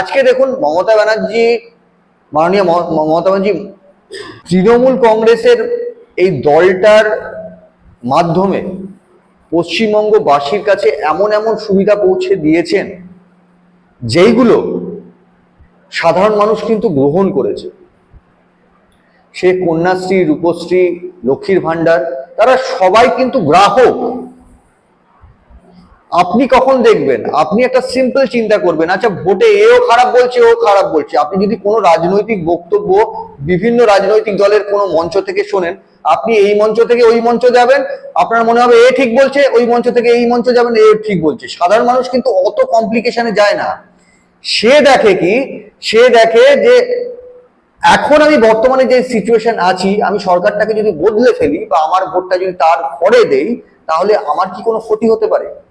আজকে দেখুন মমতা ব্যানার্জি, মাননীয় মমতা ব্যানার্জি, তৃণমূল কংগ্রেসের এই দলটার মাধ্যমে পশ্চিমবঙ্গবাসীর কাছে এমন এমন সুবিধা পৌঁছে দিয়েছেন, যেইগুলো সাধারণ মানুষ কিন্তু গ্রহণ করেছে। সে কন্যাশ্রী, রূপশ্রী, লক্ষ্মীর ভাণ্ডার, তারা সবাই কিন্তু গ্রাহক। আপনি কখন দেখবেন? আপনি একটা সিম্পল চিন্তা করবেন আচ্ছা ভোটে এও খারাপ বলছে, ও খারাপ বলছে। আপনি যদি কোনো রাজনৈতিক বক্তব্য বিভিন্ন রাজনৈতিক দলের কোনো মঞ্চ থেকে শোনেন, আপনি এই মঞ্চ থেকে ওই মঞ্চ যাবেন, আপনার মনে হবে এ ঠিক বলছে, ওই মঞ্চ থেকে এই মঞ্চ যাবেন, এ ঠিক বলছে। সাধারণ মানুষ কিন্তু অত কমপ্লিকেশনে যায় না। সে দেখে কি? সে দেখে যে এখন আমি বর্তমানে যে সিচুয়েশন আছি, আমি সরকারটাকে যদি বদলে ফেলি বা আমার ভোটটা যদি তার পরে দেই, তাহলে আমার কি কোনো ক্ষতি হতে পারে?